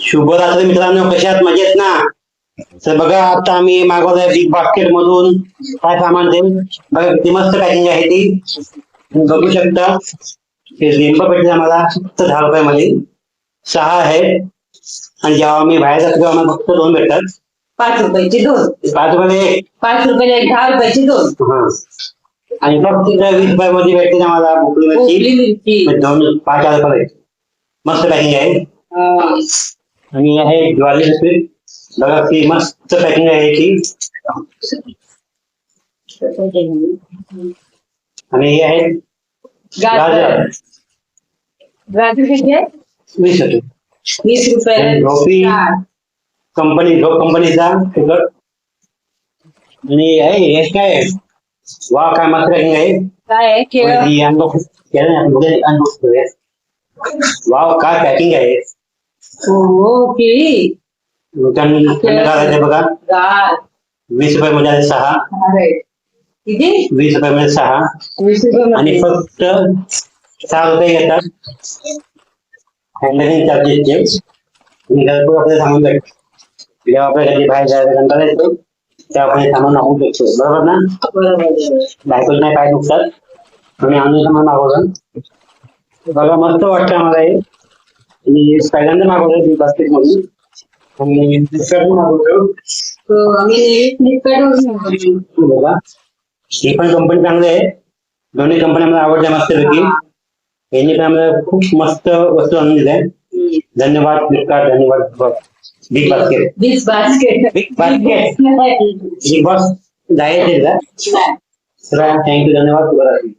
शुभरात्री मित्रांनो कशात मजेत ना? तर बघा आता आम्ही मागवलंय बिग बास्केट मधून. काय सामान ते? बघा किती मस्त पॅकिंग आहे ती. बघू शकता. हे लिंब भेटले आम्हाला. फक्त दहा रुपयामध्ये सहा आहे आणि जेव्हा मी बाहेर जातो तेव्हा आम्हाला फक्त दोन भेटतात. पाच रुपयाची दोन. पाच रुपये एक पाच रुपयाला एक दहा रुपयाची दोन. हा. आणि फक्त वीस रुपयामध्ये भेटते आम्हाला भोपळी मिरची. भोपळी मिरची. दोन पाच हजार रुपये मस्त पॅकिंग आहे. आणि आहे ज्वारी बिस्किट बघा ती मस्त पॅकिंग आहे याची आणि हे आहे गाजर. गाजर. गाजर किती आहे? वीस रुपये. वीस आणि झोपी रुपये कंपनी झोप कंपनीचा तिकट. आणि आहे हे काय? वा काय मस्त पॅकिंग आहे. काय केळं. केलं. वाव काय पॅकिंग आहे. हो थंड घालायचं बघा. गार. वीस रुपये आहे सहा. किती? वीस रुपये मध्ये सहा. वीस रुपये आणि फक्त सहा रुपये घेतात. हँडलिंग चार्जेसचे आणि घरपोच आपल्याला सांगून भेटतो जेव्हा आपल्याला कधी बाहेर जायचा कंटाळा येतो तेव्हा आपण हे सामान मागवू शकतो बरोबर ना? बरोबर नाही पाय दुखतात. तुम्ही आणून सामान मागवलं. बघा मस्त वाटतं आम्हाला हे. आणि पहिल्यांदा मागवलं बिग बास्केट मधून आणि फ्लिपकार्ट मागवलं हो, आम्ही फ्लिपकार्टवरून. बघा ही पण कंपनी चांगली आहे दोन्ही कंपन्या मला आवडल्या मस्तपैकी यांनी पण आम्हाला खूप मस्त वस्तू आणून दिल्या हम्म. धन्यवाद फ्लिपकार्ट धन्यवाद big basket This basket. Basket. नाही. बिग बॉस जायचे. थँक्यू धन्यवाद शुभरात्री